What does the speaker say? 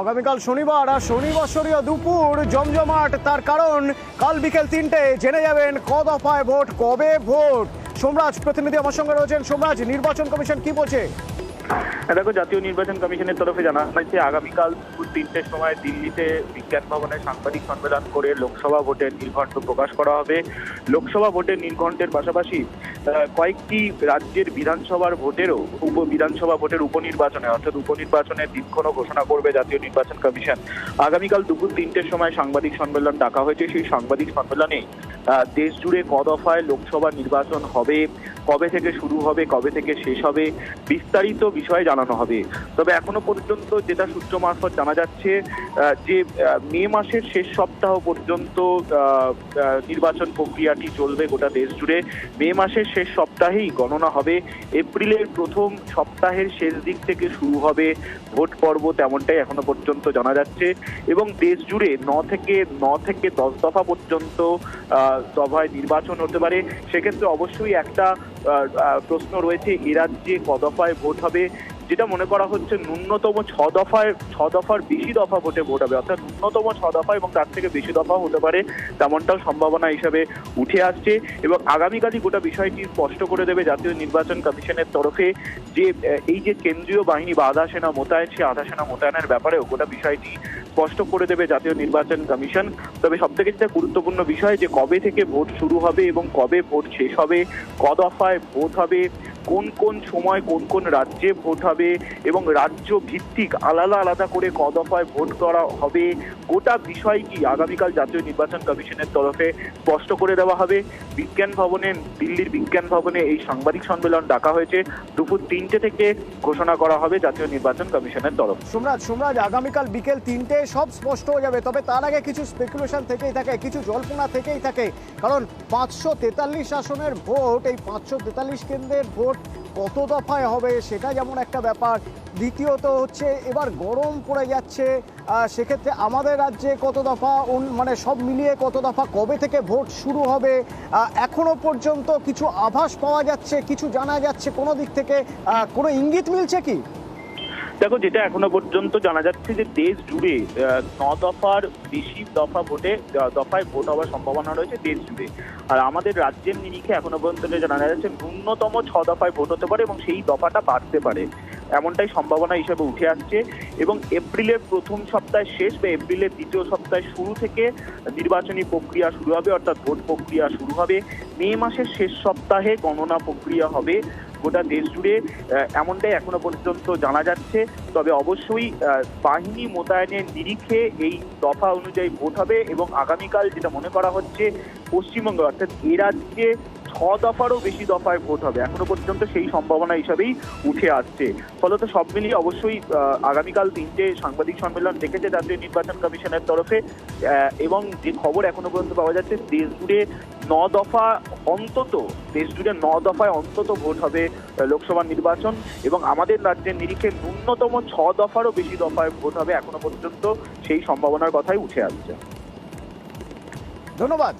আগামীকাল শনিবার আর শনিবর্ষরীয় দুপুর জমজমাট তার কারণ কাল বিকেল তিনটে জেনে যাবেন ক দফায় ভোট কবে ভোট। সোমরাজ প্রতিনিধি আমার সঙ্গে রয়েছেন। সোমরাজ নির্বাচন কমিশন কি বলছে? হ্যাঁ, দেখো জাতীয় নির্বাচন কমিশনের তরফে জানা হয়েছে আগামীকাল দুপুর তিনটের সময় দিল্লিতে বিজ্ঞান ভবনে সাংবাদিক সম্মেলন করে লোকসভা ভোটের নির্ঘণ্ট প্রকাশ করা হবে। লোকসভা ভোটের নির্ঘণ্টের পাশাপাশি কয়েকটি রাজ্যের বিধানসভার ভোটেরও উপ বিধানসভা ভোটের উপনির্বাচনে, অর্থাৎ উপনির্বাচনের দিনক্ষণও ঘোষণা করবে জাতীয় নির্বাচন কমিশন। আগামীকাল দুপুর তিনটের সময় সাংবাদিক সম্মেলন ডাকা হয়েছে। সেই সাংবাদিক সম্মেলনে দেশ জুড়ে কদফায় দফায় লোকসভা নির্বাচন হবে। কবে থেকে শুরু হবে, কবে থেকে শেষ হবে, বিস্তারিত বিষয়ে জানানো হবে। তবে এখনও পর্যন্ত যেটা সূত্র মারফত জানা যাচ্ছে যে মে মাসের শেষ সপ্তাহ পর্যন্ত নির্বাচন প্রক্রিয়াটি চলবে গোটা দেশ জুড়ে মে মাসের শেষ সপ্তাহেই গণনা হবে। এপ্রিলের প্রথম সপ্তাহের শেষ দিক থেকে শুরু হবে। ভোট পর্ব তেমনটাই এখনও পর্যন্ত জানা যাচ্ছে। এবং দেশ জুড়ে ন থেকে ন থেকে দশ দফা পর্যন্ত সভায় নির্বাচন হতে পারে। সেক্ষেত্রে অবশ্যই একটা প্রশ্ন রয়েছে এ রাজ্যে ক দফায় ভোট হবে, যেটা মনে করা হচ্ছে ন্যূনতম ছ দফায়, ছ দফার বেশি দফা ভোটে ভোট হবে। অর্থাৎ ন্যূনতম ছ দফা এবং তার থেকে বেশি দফা হতে পারে তেমনটাও সম্ভাবনা হিসাবে উঠে আসছে এবং আগামীকালই গোটা বিষয়টি স্পষ্ট করে দেবে জাতীয় নির্বাচন কমিশনের তরফে যে এই যে কেন্দ্রীয় বাহিনী, বা আধা সেনা মোতায়েন, সে আধা সেনা মোতায়েনের ব্যাপারেও গোটা বিষয়টি স্পষ্ট করে দেবে জাতীয় নির্বাচন কমিশন। তবে সব থেকে যেটা গুরুত্বপূর্ণ বিষয় যে কবে থেকে ভোট শুরু হবে এবং কবে ভোট শেষ হবে, কদফায় দফায় ভোট হবে কোন কোন সময় কোন কোন রাজ্যে ভোট হবে এবং রাজ্য ভিত্তিক আলাদা আলাদা করে ক দফায় ভোট করা হবে, গোটা বিষয় কি আগামীকাল জাতীয় নির্বাচন কমিশনের তরফে স্পষ্ট করে দেওয়া হবে? বিজ্ঞান ভবনে, দিল্লির বিজ্ঞান ভবনে এই সাংবাদিক সম্মেলন ডাকা হয়েছে। দুপুর তিনটে থেকে ঘোষণা করা হবে জাতীয় নির্বাচন কমিশনের তরফ। সোমরাজ সোমরাজ, আগামীকাল বিকেল তিনটে সব স্পষ্ট হয়ে যাবে, তবে তার আগে কিছু স্পেকুলেশন থেকেই থাকে, কিছু জল্পনা থেকেই থাকে। কারণ পাঁচশো তেতাল্লিশ আসনের ভোট, এই পাঁচশো তেতাল্লিশ কেন্দ্রের ভোট কত দফায় হবে সেটা যেমন একটা ব্যাপার। দ্বিতীয়ত হচ্ছে এবার গরম পড়ে যাচ্ছে সেক্ষেত্রে আমাদের রাজ্যে কত দফা মানে সব মিলিয়ে কত দফা কবে থেকে ভোট শুরু হবে এখনও পর্যন্ত কিছু আভাস পাওয়া যাচ্ছে, কিছু জানা যাচ্ছে কোনো দিক থেকে কোনো ইঙ্গিত মিলছে কি? দেখো, যেটা এখনও পর্যন্ত জানা যাচ্ছে যে দেশ জুড়ে ন দফার বেশি দফা ভোটে দফায় ভোট হওয়ার সম্ভাবনা রয়েছে দেশ জুড়ে। আর আমাদের রাজ্যের নিরিখে এখনও পর্যন্ত জানা যাচ্ছে ন্যূনতম ছ দফায় ভোট হতে পারে এবং সেই দফাটা বাড়তে পারে। এমনটাই সম্ভাবনা হিসেবে উঠে আসছে এবং এপ্রিলের প্রথম সপ্তাহ শেষ বা এপ্রিলের দ্বিতীয় সপ্তাহ শুরু থেকে নির্বাচনী প্রক্রিয়া শুরু হবে, অর্থাৎ ভোট প্রক্রিয়া শুরু হবে। মে মাসের শেষ সপ্তাহে গণনা প্রক্রিয়া হবে। গোটা দেশ জুড়ে এমনটাই এখনও পর্যন্ত জানা যাচ্ছে। তবে অবশ্যই বাহিনী মোতায়েনের নিরিখে এই দফা অনুযায়ী ভোট হবে এবং আগামীকাল যেটা মনে করা হচ্ছে, পশ্চিমবঙ্গ, অর্থাৎ এ রাজ্যে ছ দফারও বেশি দফায় ভোট হবে। এখনও পর্যন্ত সেই সম্ভাবনা হিসাবেই উঠে আসছে। ফলত সব মিলিয়ে অবশ্যই আগামীকাল তিনটে সাংবাদিক সম্মেলন ডেকেছে জাতীয় নির্বাচন কমিশনের তরফে এবং যে খবর এখনও পর্যন্ত পাওয়া যাচ্ছে, দেশ জুড়ে ন দফা অন্তত, দেশ জুড়ে ন দফায় অন্তত ভোট হবে লোকসভা নির্বাচন এবং আমাদের রাজ্যের নিরিখে ন্যূনতম ছ দফারও বেশি দফায় ভোট হবে এখনও পর্যন্ত, সেই সম্ভাবনার কথাই উঠে আসছে। ধন্যবাদ।